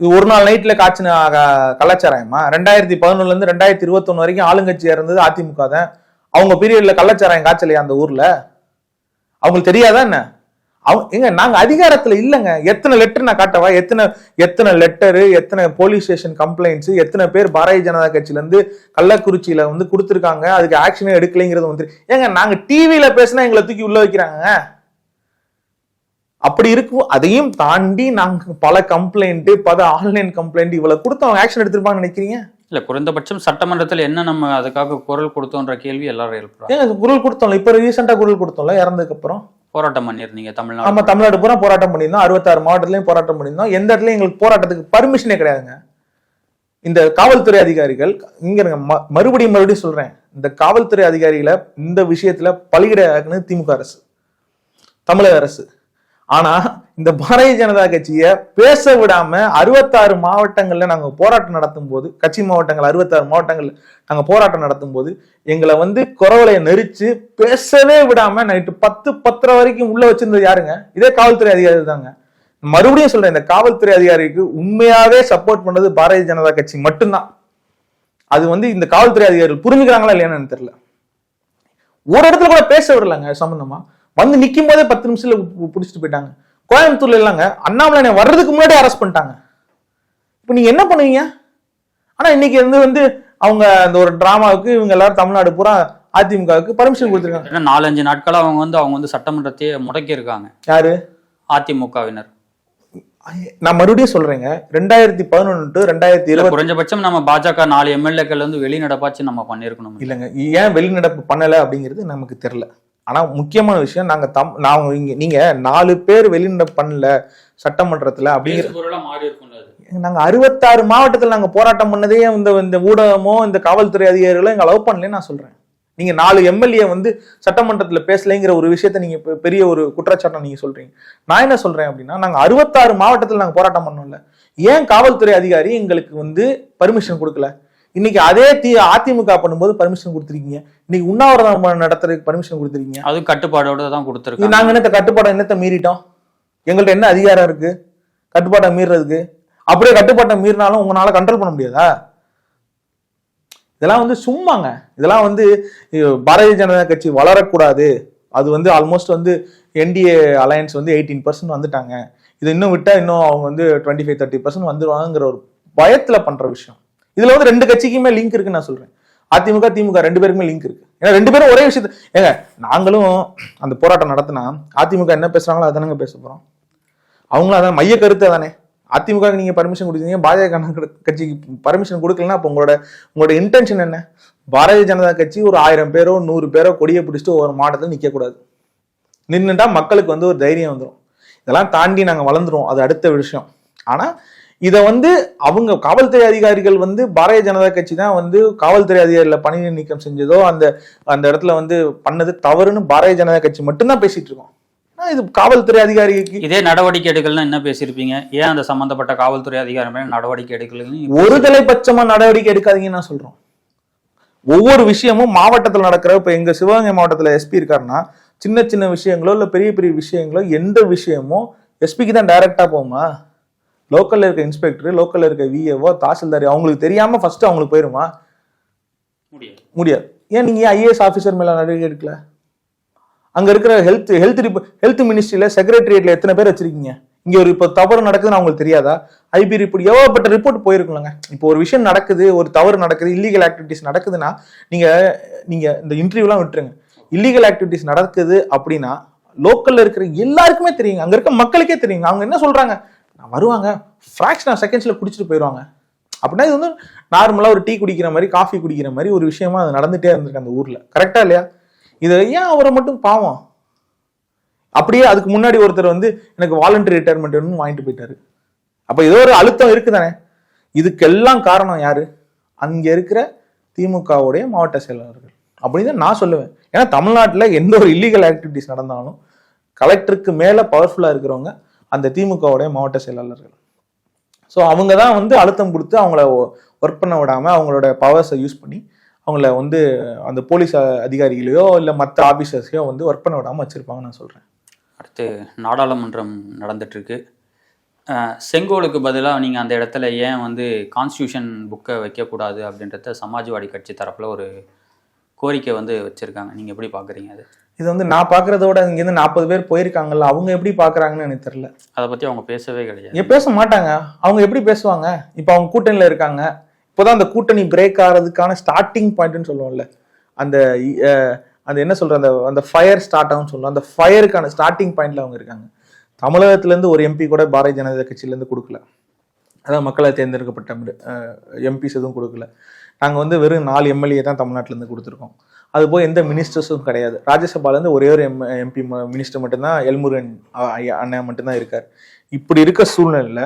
இது ஒரு நாள் நைட்ல காய்ச்சின க- கள்ளச்சாராயமா ரெண்டாயிரத்தி பதினொன்னுல இருந்து ரெண்டாயிரத்தி இருபத்தொன்னு வரைக்கும் ஆளுங்கட்சியா இருந்தது அதிமுக தான். அவங்க பீரியட்ல கள்ளச்சாராயம் காய்ச்சலையா அந்த ஊர்ல? அவங்களுக்கு தெரியாதா என்ன? அவங்க எங்க நாங்க அதிகாரத்துல இல்லைங்க. எத்தனை லெட்டர் நான் காட்டவா? எத்தனை எத்தனை லெட்டரு எத்தனை போலீஸ் ஸ்டேஷன் கம்ப்ளைண்ட்ஸ் எத்தனை பேர் பாரதிய ஜனதா கட்சியில இருந்து கள்ளக்குறிச்சியில வந்து கொடுத்துருக்காங்க. அதுக்கு ஆக்ஷனே எடுக்கலைங்கிறது வந்து ஏங்க நாங்க டிவியில பேசினா எங்களை தூக்கி உள்ள வைக்கிறாங்க அப்படி இருக்கும். அதையும் தாண்டி நாங்க பல கம்ப்ளைண்ட் பல ஆன்லைன் கம்ப்ளைண்ட் இவ்வளவு கொடுத்து அவங்க ஆக்ஷன் எடுத்திருப்பாங்கன்னு நினைக்கிறீங்க? இல்ல குறைந்தபட்சம் சட்டமன்றத்துல என்ன நம்ம அதுக்காக குரல் கொடுத்தோன்ற கேள்வி எல்லாரும் எழுப்புறாங்க. குரல் கொடுத்தோம்ல. இப்ப ரீசெண்டா குரல் கொடுத்தோம்ல இறந்ததுக்கு அப்புறம்? போராட்டம் பண்ணிருந்தீங்க ஆமா தமிழ்நாடு தமிழ்நாடு பூரா போராட்டம் பண்ணியிருந்தோம். அறுபத்தாறு மாவட்டத்திலயும் போராட்டம் பண்ணியிருந்தோம். எந்த இடத்துலயும் எங்களுக்கு போராட்டத்துக்கு பர்மிஷனே கிடையாதுங்க. இந்த காவல்துறை அதிகாரிகள் இங்க மறுபடியும் மறுபடியும் சொல்றேன். இந்த காவல்துறை அதிகாரிகளை இந்த விஷயத்துல பலிகிட திமுக அரசு தமிழக அரசு. ஆனா இந்த பாரதிய ஜனதா கட்சியை பேச விடாம அறுபத்தாறு மாவட்டங்கள்ல நாங்க போராட்டம் நடத்தும் போது கட்சி மாவட்டங்கள் அறுபத்தாறு மாவட்டங்கள்ல நாங்க போராட்டம் நடத்தும் போது எங்களை வந்து குறவலையை நெரிச்சு பேசவே விடாம நைட்டு பத்து பத்தரை வரைக்கும் உள்ள வச்சிருந்தது யாருங்க? இதே காவல்துறை அதிகாரி தாங்க. மறுபடியும் சொல்றேன் இந்த காவல்துறை அதிகாரிக்கு உண்மையாவே சப்போர்ட் பண்ணது பாரதிய ஜனதா கட்சி மட்டும்தான். அது வந்து இந்த காவல்துறை அதிகாரிகள் புரிஞ்சுக்கிறாங்களா இல்லையான்னு தெரியல. ஒரு இடத்துல கூட பேச விடலங்க சம்பந்தமா. வந்து நிக்கும் போதே பத்து நிமிஷத்துல புடிச்சிட்டு போயிட்டாங்க. கோயம்புத்தூர்ல இல்லைங்க அண்ணாமலை வர்றதுக்கு முன்னாடி அரெஸ்ட் பண்ணிட்டாங்க. இப்போ நீங்க என்ன பண்ணுவீங்க? ஆனா இன்னைக்கு வந்து வந்து அவங்க அந்த ஒரு டிராமாவுக்கு இவங்க எல்லாரும் தமிழ்நாடு பூரா அதிமுகவுக்கு பர்மிஷன் கொடுத்துருக்காங்க. நாலஞ்சு நாட்களா அவங்க வந்து அவங்க வந்து சட்டமன்றத்தையே முடக்கி இருக்காங்க யாரு? அதிமுகவினர். நான் மறுபடியும் சொல்றேங்க. ரெண்டாயிரத்தி பதினொன்னு டு ரெண்டாயிரத்தி இல்ல, இருபத்தி குறைஞ்சபட்சம் நம்ம பாஜக நாலு எம்எல்ஏக்கள் வந்து வெளிநடப்பாச்சு நம்ம பண்ணிருக்கணும் இல்லைங்க. ஏன் வெளிநடப்பு பண்ணல அப்படிங்கிறது நமக்கு தெரியல. ஆனா முக்கியமான விஷயம் நாங்க தம் நாங்க இங்க நீங்க நாலு பேர் வெளிநடப்பு பண்ணல சட்டமன்றத்துல அப்படிங்கிற மாறி இருக்கும்ல நாங்க அறுபத்தாறு மாவட்டத்துல நாங்க போராட்டம் பண்ணதே இந்த இந்த ஊடகமோ இந்த காவல்துறை அதிகாரிகளோ எங்க அலோவ் பண்ணலன்னு நான் சொல்றேன். நீங்க நாலு எம்எல்ஏ வந்து சட்டமன்றத்துல பேசலைங்கிற ஒரு விஷயத்த நீங்க பெ- பெரிய ஒரு குற்றச்சாட்டை நீங்க சொல்றீங்க. நான் என்ன சொல்றேன் அப்படின்னா நாங்க அறுபத்தாறு மாவட்டத்துல நாங்க போராட்டம் பண்ணோம்ல. ஏன் காவல்துறை அதிகாரி எங்களுக்கு வந்து பர்மிஷன் கொடுக்கல? இன்னைக்கு அதே தி அதிமுக பண்ணும்போது பர்மிஷன் கொடுத்துருக்கீங்க. இன்னைக்கு உண்ணாவிரதம் நடத்துறதுக்கு பர்மிஷன் கொடுத்துருக்கீங்க. அது கட்டுப்பாடோட தான் இது கொடுத்துருக்காங்க நாங்க என்னத்த கட்டுப்பாடம் என்னத்த மீறிட்டோம்? எங்கள்ட்ட என்ன அதிகாரம் இருக்கு? கட்டுப்பாட்டை மீறுறதுக்கு அப்படியே கட்டுப்பாட்டை மீறினாலும் உங்களால கண்ட்ரோல் பண்ண முடியாதா? இதெல்லாம் வந்து சும்மாங்க. இதெல்லாம் வந்து பாரதிய ஜனதா கட்சி வளரக்கூடாது. அது வந்து ஆல்மோஸ்ட் வந்து என்டிஏ அலையன்ஸ் வந்து எயிட்டீன் பர்சன்ட் வந்துட்டாங்க. இது இன்னும் விட்டா இன்னும் அவங்க வந்து டுவெண்ட்டி ஃபைவ் தேர்ட்டி பர்சன்ட் வந்துருவாங்கிற ஒரு பயத்துல பண்ற விஷயம். இதுல வந்து ரெண்டு கட்சிக்குமே லிங்க் இருக்குன்னு நான் சொல்றேன். அதிமுக திமுக ரெண்டு பேருக்குமே லிங்க் இருக்கு. ஏன்னா ரெண்டு பேரும் ஒரே விஷயத்த ஏங்க நாங்களும் அந்த போராட்டம் நடத்தினா அதிமுக என்ன பேசுறாங்களோ அதானங்க பேச போறோம். அவங்களும் அதான் மைய கருத்தை தானே அதிமுக நீங்க பர்மிஷன் கொடுத்தீங்க பாஜக கட்சிக்கு பர்மிஷன் கொடுக்கலன்னா அப்போ உங்களோட உங்களோட இன்டென்ஷன் என்ன? பாரதிய ஜனதா கட்சி ஒரு ஆயிரம் பேரோ நூறு பேரோ கொடியை பிடிச்சிட்டு ஒரு மாவட்டத்தில் நிற்கக்கூடாது கூடாது. மக்களுக்கு வந்து ஒரு தைரியம் வந்துடும் இதெல்லாம் தாண்டி நாங்கள் வளர்ந்துருவோம். அது அடுத்த விஷயம். ஆனால் இதை வந்து அவங்க காவல்துறை அதிகாரிகள் வந்து பாரதிய ஜனதா கட்சி தான் வந்து காவல்துறை அதிகாரிகளை பணி நீக்கம் செஞ்சதோ அந்த அந்த இடத்துல வந்து பண்ணது தவறுன்னு பாரதிய ஜனதா கட்சி மட்டும்தான் பேசிட்டு இருக்கோம். இது காவல்துறை அதிகாரிக்கு இதே நடவடிக்கை எடுக்கலன்னா என்ன பேசியிருப்பீங்க. ஏன் அந்த சம்பந்தப்பட்ட காவல்துறை அதிகாரி மேல நடவடிக்கை எடுக்கலன்னு ஒரு தலைப்பட்சமா நடவடிக்கை எடுக்காதீங்கன்னு நான் சொல்றோம். ஒவ்வொரு விஷயமும் மாவட்டத்தில் நடக்கிற இப்ப எங்க சிவகங்கை மாவட்டத்துல எஸ்பி இருக்காருன்னா சின்ன சின்ன விஷயங்களோ இல்ல பெரிய பெரிய விஷயங்களோ எந்த விஷயமோ எஸ்பிக்கு தான் டைரக்டா போகுமா? லோக்கல்ல இருக்க இன்ஸ்பெக்டர் லோக்கல்ல இருக்க விஏஓ தாசில்தார் அவங்களுக்கு தெரியாம ஃபர்ஸ்ட் அவங்களுக்கு போயிருமா? முடியாது. முடியாது. ஏன் நீங்க ஐஏஎஸ் ஆபீசர் மேல நடவடிக்கை எடுக்கல? அங்க இருக்கிற ஹெல்த் ஹெல்த் ஹெல்த் மினிஸ்ட்ரியில செக்ரட்டரியேட்ல எத்தனை பேர் வச்சிருக்கீங்க? இங்க ஒரு இப்போ தவறு நடக்குதுன்னு அவங்களுக்கு தெரியாதா? ஐபி ரிப்போர்ட் எவ்வளவுப்பட்ட ரிப்போர்ட் போயிருக்கும்லங்க. இப்போ ஒரு விஷயம் நடக்குது ஒரு தவறு நடக்குது இல்லீகல் ஆக்டிவிட்டிஸ் நடக்குதுன்னா நீங்க நீங்க இந்த இன்டர்வியூலாம் விட்டுருங்க. இல்லீகல் ஆக்டிவிட்டிஸ் நடக்குது அப்படின்னா லோக்கல்ல இருக்கிற எல்லாருக்குமே தெரியுங்க. அங்க இருக்க மக்களுக்கே தெரியுங்க. அவங்க என்ன சொல்றாங்க? வருவாங்க. ஃப்ராக்ஷன் ஆஃப் செகண்ட்ஸில் குடிச்சிட்டு போயிடுவாங்க அப்படின்னா இது வந்து நார்மலாக ஒரு டீ குடிக்கிற மாதிரி காஃபி குடிக்கிற மாதிரி ஒரு விஷயமா அது நடந்துகிட்டே இருந்திருக்கு அந்த ஊரில். கரெக்டாக இல்லையா? இது ஏன் அவரை மட்டும் பாவம்? அப்படியே அதுக்கு முன்னாடி ஒருத்தர் வந்து எனக்கு வாலண்டரி ரிட்டையர்மெண்ட் வாங்கிட்டு போயிட்டாரு. அப்போ ஏதோ ஒரு அழுத்தம் இருக்குதானே? இதுக்கெல்லாம் காரணம் யாரு? அங்கே இருக்கிற திமுகவுடைய மாவட்ட செயலாளர்கள். அப்படின்னு தான் நான் சொல்லுவேன். ஏன்னா தமிழ்நாட்டில் எந்த ஒரு இல்லீகல் ஆக்டிவிட்டிஸ் நடந்தாலும் கலெக்டருக்கு மேலே பவர்ஃபுல்லாக இருக்கிறவங்க அந்த திமுகவுடைய மாவட்ட செயலாளர்கள். ஸோ அவங்க தான் வந்து அழுத்தம் கொடுத்து அவங்கள ஒர்க் பண்ண விடாமல் அவங்களோட பவர்ஸை யூஸ் பண்ணி அவங்கள வந்து அந்த போலீஸ் அதிகாரிகளையோ இல்லை மற்ற ஆஃபீஸர்ஸையோ வந்து ஒர்க் பண்ண விடாமல் வச்சுருப்பாங்க நான் சொல்கிறேன் அடுத்து நாடாளுமன்றம் நடந்துட்டுருக்கு. செங்கோலுக்கு பதிலாக நீங்கள் அந்த இடத்துல ஏன் வந்து கான்ஸ்டியூஷன் புக்கை வைக்கக்கூடாது அப்படின்றத சமாஜ்வாடி கட்சி தரப்பில் ஒரு கோரிக்கை வந்து வச்சிருக்காங்க. நீங்கள் எப்படி பார்க்குறீங்க அது? இது வந்து நான் பார்க்கறத விட இங்கேருந்து நாற்பது பேர் போயிருக்காங்கல்ல அவங்க எப்படி பார்க்கறாங்கன்னு எனக்கு தெரியல. அதை பற்றி அவங்க பேசவே கிடையாது. பேச மாட்டாங்க. அவங்க எப்படி பேசுவாங்க? இப்போ அவங்க கூட்டணியில இருக்காங்க. இப்போதான் அந்த கூட்டணி பிரேக் ஆகிறதுக்கான ஸ்டார்டிங் பாயிண்ட்னு சொல்லுவோம்ல. அந்த அந்த என்ன சொல்ற அந்த அந்த ஃபயர் ஸ்டார்ட் ஆகும்னு சொல்லுவோம். அந்த ஃபயருக்கான ஸ்டார்டிங் பாயிண்ட்ல அவங்க இருக்காங்க. தமிழகத்துல இருந்து ஒரு எம்பி கூட பாரதிய ஜனதா கட்சியில இருந்து கொடுக்கல. அதான் மக்களால் தேர்ந்தெடுக்கப்பட்ட எம்பிஸ் எதுவும் கொடுக்கல. நாங்கள் வந்து வெறும் நாலு எம்எல்ஏ தான் தமிழ்நாட்டிலேருந்து கொடுத்துருக்கோம். அது போய் எந்த மினிஸ்டர்ஸும் கிடையாது. ராஜ்யசபாலேருந்து ஒரே ஒரு எம் எம்பி மினிஸ்டர் மட்டும்தான் எல்முருகன் அண்ணன் மட்டும்தான் இருக்கார். இப்படி இருக்க சூழ்நிலையில்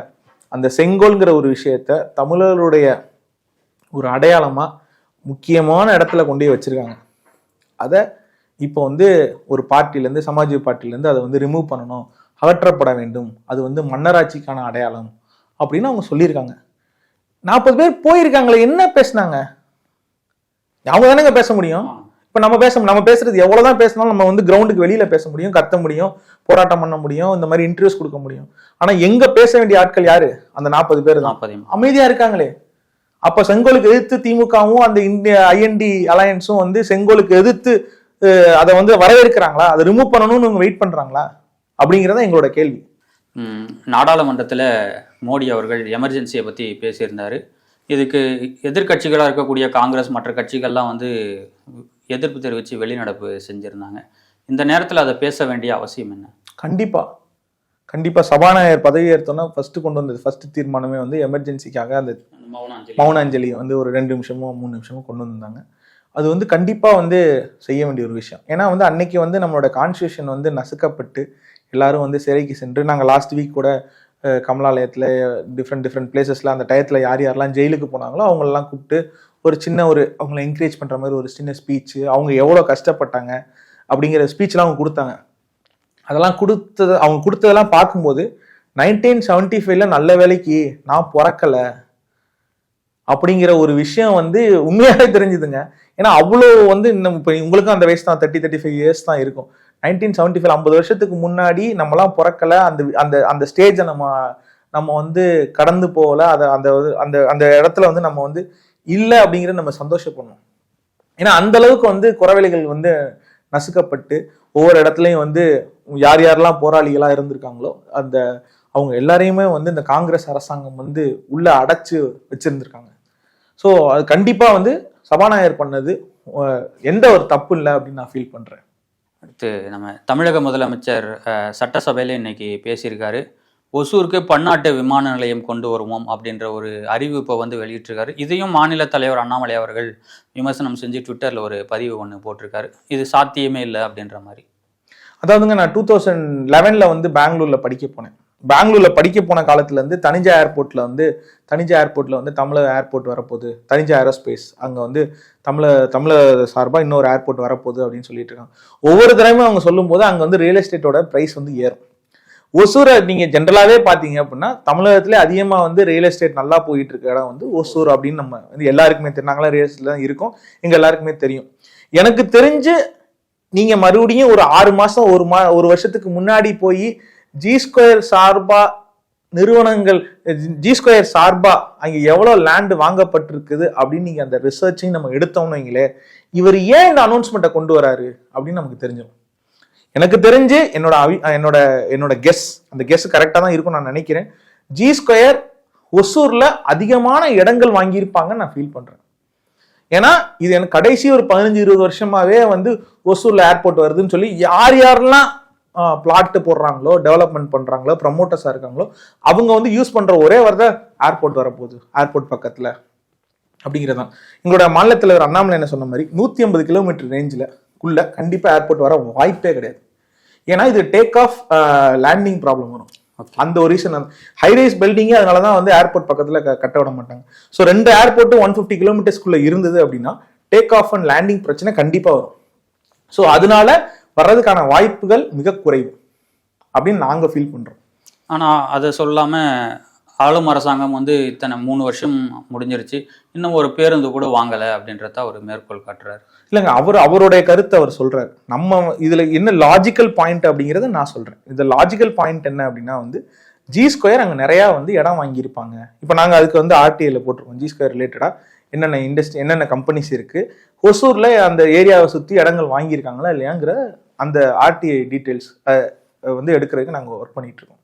அந்த செங்கோல்ங்கிற ஒரு விஷயத்த தமிழர்களுடைய ஒரு அடையாளமாக முக்கியமான இடத்துல கொண்டு போய் வச்சுருக்காங்க. அதை இப்போ வந்து ஒரு பார்ட்டிலேருந்து சமாஜ்வாதி பார்ட்டிலேருந்து அதை வந்து ரிமூவ் பண்ணணும் அகற்றப்பட வேண்டும். அது வந்து மன்னராட்சிக்கான அடையாளம் அப்படின்னு அவங்க சொல்லியிருக்காங்க. நாற்பது பேர் போயிருக்காங்களே என்ன பேசுனாங்க? அவங்க தானேங்க பேச முடியும். இப்போ நம்ம பேச நம்ம பேசுறது எவ்வளவுதான் பேசினாலும் நம்ம வந்து கிரவுண்டுக்கு வெளியில பேச முடியும் கத்த முடியும் போராட்டம் பண்ண முடியும் இந்த மாதிரி இன்டர்வியூஸ் கொடுக்க முடியும். ஆனா எங்க பேச வேண்டிய ஆட்கள் யாரு? அந்த நாற்பது பேர் தான். நாற்பது. அமைதியா இருக்காங்களே. அப்ப செங்கோலுக்கு எதிர்த்து திமுகவும் அந்த இந்திய ஐஎன்டி அலையன்ஸும் வந்து செங்கோலுக்கு எதிர்த்து அதை வந்து வரவேற்கிறாங்களா? அதை ரிமூவ் பண்ணணும்னு வெயிட் பண்றாங்களா? அப்படிங்கிறத எங்களோட கேள்வி. நாடாளுமன்றத்தில் மோடி அவர்கள் எமர்ஜென்சியை பற்றி பேசியிருந்தார். இதுக்கு எதிர்க்கட்சிகளாக இருக்கக்கூடிய காங்கிரஸ் மற்ற கட்சிகள்லாம் வந்து எதிர்ப்பு தெரிவித்து வெளிநடப்பு செஞ்சுருந்தாங்க. இந்த நேரத்தில் அதை பேச வேண்டிய அவசியம் என்ன? கண்டிப்பா. கண்டிப்பா சபாநாயகர் பதவி ஏற்றோன்னா ஃபர்ஸ்ட் கொண்டு வந்தது ஃபர்ஸ்ட் தீர்மானமே வந்து எமர்ஜென்சிக்காக அந்த மௌன அஞ்சலி வந்து ஒரு ரெண்டு நிமிஷமோ மூணு நிமிஷமோ கொண்டு வந்திருந்தாங்க. அது வந்து கண்டிப்பா வந்து செய்ய வேண்டிய ஒரு விஷயம். ஏன்னா வந்து அன்னைக்கு வந்து நம்மளோட கான்ஸ்டியூஷன் வந்து நசுக்கப்பட்டு எல்லாரும் வந்து சிறைக்கு சென்று நாங்கள் லாஸ்ட் வீக் கூட கமலாலயத்தில் டிஃப்ரெண்ட் டிஃப்ரெண்ட் பிளேசஸில் அந்த டயத்தில் யார் யாரெல்லாம் ஜெயிலுக்கு போனாங்களோ அவங்களெல்லாம் கூப்பிட்டு ஒரு சின்ன ஒரு அவங்கள என்கரேஜ் பண்ணுற மாதிரி ஒரு சின்ன ஸ்பீச் அவங்க எவ்வளோ கஷ்டப்பட்டாங்க அப்படிங்கிற ஸ்பீச்லாம் அவங்க கொடுத்தாங்க. அதெல்லாம் கொடுத்தது அவங்க கொடுத்ததெல்லாம் பார்க்கும்போது நைன்டீன் செவன்ட்டி ஃபைவ்ல நல்ல வேலைக்கு நான் பிறக்கல அப்படிங்கிற ஒரு விஷயம் வந்து உண்மையாகவே தெரிஞ்சுதுங்க. ஏன்னா அவ்வளோ வந்து இன்னும் இப்போ உங்களுக்கும் அந்த வயசு தான் தேர்ட்டி தேர்ட்டி ஃபைவ் இயர்ஸ் தான் இருக்கும். நைன்டீன் செவன்டி ஃபைவ் ஐம்பது வருஷத்துக்கு முன்னாடி நம்மலாம் பிறக்கல அந்த அந்த அந்த ஸ்டேஜை நம்ம நம்ம வந்து கடந்து போகல அதை அந்த அந்த அந்த இடத்துல வந்து நம்ம வந்து இல்லை அப்படிங்கிறத நம்ம சந்தோஷப்படணும். ஏன்னா அந்த அளவுக்கு வந்து குறவழிகள் வந்து நசுக்கப்பட்டு ஒவ்வொரு இடத்துலையும் வந்து யார் யாரெல்லாம் போராளிகளாக இருந்திருக்காங்களோ அந்த அவங்க எல்லாரையுமே வந்து இந்த காங்கிரஸ் அரசாங்கம் வந்து உள்ள அடைச்சு வச்சிருந்திருக்காங்க. ஸோ அது கண்டிப்பாக வந்து சபாநாயகர் பண்ணது எந்த ஒரு தப்பு இல்லை அப்படின்னு நான் ஃபீல் பண்ணுறேன் அடுத்து நம்ம தமிழக முதலமைச்சர் சட்டசபையில் இன்றைக்கி இன்னைக்கு பேசியிருக்காரு. ஒசூருக்கு பன்னாட்டு விமான நிலையம் கொண்டு வருவோம் அப்படின்ற ஒரு அறிவிப்பை வந்து வெளியிட்டிருக்காரு. இதையும் மாநில தலைவர் அண்ணாமலை அவர்கள் விமர்சனம் செஞ்சு ட்விட்டரில் ஒரு பதிவு ஒன்று போட்டிருக்காரு. இது சாத்தியமே இல்லை அப்படின்ற மாதிரி. அதாவதுங்க நான் டூ தௌசண்ட் லெவனில் வந்து பெங்களூரில் படிக்க போனேன். பெங்களூர்ல படிக்க போன காலத்துல இருந்து தனிஜா ஏர்போர்ட்ல வந்து தனிஜா ஏர்போர்ட்ல வந்து தமிழக ஏர்போர்ட் வரப்போகுது. தனிஜா ஏரோஸ்பேஸ் அங்க வந்து தமிழ தமிழ சார்பாக இன்னொரு ஏர்போர்ட் வரப்போகுது அப்படின்னு சொல்லிட்டு இருக்காங்க. ஒவ்வொரு தடவையும் அவங்க சொல்லும் போது அங்க வந்து ரியல் எஸ்டேட்டோட பிரைஸ் வந்து ஏறும். ஒசூரை நீங்க ஜென்ரலாவே பாத்தீங்க அப்படின்னா தமிழகத்திலே அதிகமா வந்து ரியல் எஸ்டேட் நல்லா போயிட்டு இருக்க இடம் வந்து ஒசூர் அப்படின்னு நம்ம வந்து எல்லாருக்குமே தெரியும் ரியல் எஸ்டேட்ல தான் இருக்கும். எங்க எல்லாருக்குமே தெரியும். எனக்கு தெரிஞ்சு நீங்க மறுபடியும் ஒரு ஆறு மாசம் ஒரு மா ஒரு வருஷத்துக்கு முன்னாடி போய் ஜி ஸ்கொயர் சார்பா நிறுவனங்கள் ஜி ஸ்கொயர் சார்பா அங்கே எவ்வளோ லேண்டு வாங்கப்பட்டிருக்குது அப்படின்னு நீங்கள் அந்த ரிசர்ச்சையும் நம்ம எடுத்தோம்னு வைங்களே இவர் ஏன் இந்த அனௌன்ஸ்மெண்ட்டை கொண்டு வராரு அப்படின்னு நமக்கு தெரிஞ்சிடும். எனக்கு தெரிஞ்சு என்னோட அவி என்னோட என்னோட கெஸ் அந்த கெஸ் கரெக்டாக தான் இருக்கும் நான் நினைக்கிறேன். ஜி ஸ்கொயர் ஒசூரில் அதிகமான இடங்கள் வாங்கியிருப்பாங்கன்னு நான் ஃபீல் பண்ணுறேன் ஏன்னா இது எனக்கு கடைசி ஒரு பதினஞ்சு இருபது வருஷமாவே வந்து ஒசூரில் ஏர்போர்ட் வருதுன்னு சொல்லி யார் யாரெல்லாம் பிளாட் போடுறாங்களோ டெவலப்மெண்ட் பண்றாங்களோ ப்ரமோட்டர்ஸா இருக்காங்களோ அவங்க வந்து யூஸ் பண்ற ஒரே வார்த்தை ஏர்போர்ட் வரப்போகுது. ஏர்போர்ட் பக்கத்துல. அப்படிங்கிறதான். எங்களோட மாநில தலைவர் அண்ணாமலை என்ன சொன்ன மாதிரி நூத்தி ஐம்பது கிலோமீட்டர் ரேஞ்சில் குள்ள கண்டிப்பா ஏர்போர்ட் வர வாய்ப்பே கிடையாது. ஏன்னா இது டேக் ஆஃப் லேண்டிங் ப்ராப்ளம் வரும். அந்த ஒரு ரீசன் ஹைரைஸ் பில்டிங்கே அதனால தான் வந்து ஏர்போர்ட் பக்கத்துல கட்ட விட மாட்டாங்க. ஸோ ரெண்டு ஏர்போர்ட்டும் ஒன் ஃபிஃப்டி கிலோமீட்டர்ஸ்க்குள்ள இருந்தது அப்படின்னா டேக் ஆஃப் அண்ட் லேண்டிங் பிரச்சனை கண்டிப்பா வரும். ஸோ அதனால வர்றதுக்கான வாய்ப்புகள் மிக குறைவு அப்படின்னு நாங்க ஃபீல் பண்றோம். ஆனா அதை சொல்லாம ஆளும் அரசாங்கம் வந்து இத்தனை மூணு வருஷம் முடிஞ்சிருச்சு. இன்னும் ஒரு பேருந்து கூட வாங்கலை அப்படின்றத அவர் மேற்கோள் காட்டுறாரு. இல்லைங்க அவர் அவருடைய கருத்தை அவர் சொல்றாரு. நம்ம இதுல என்ன லாஜிக்கல் பாயிண்ட் அப்படிங்கறத நான் சொல்றேன். இந்த லாஜிக்கல் பாயிண்ட் என்ன அப்படின்னா வந்து ஜி ஸ்கொயர் அங்க நிறைய வந்து இடம் வாங்கியிருப்பாங்க. இப்போ நாங்க அதுக்கு வந்து ஆர்டிஐல போட்டிருக்கோம். ஜி ஸ்கொயர் ரிலேட்டடா என்னென்ன இண்டஸ்ட்ரி என்னென்ன கம்பெனிஸ் இருக்குது ஒசூரில் அந்த ஏரியாவை சுற்றி இடங்கள் வாங்கியிருக்காங்களா இல்லையாங்கிற அந்த ஆர்டிஐ டீட்டெயில்ஸ் வந்து எடுக்கிறதுக்கு நாங்கள் ஒர்க் பண்ணிகிட்ருக்கோம்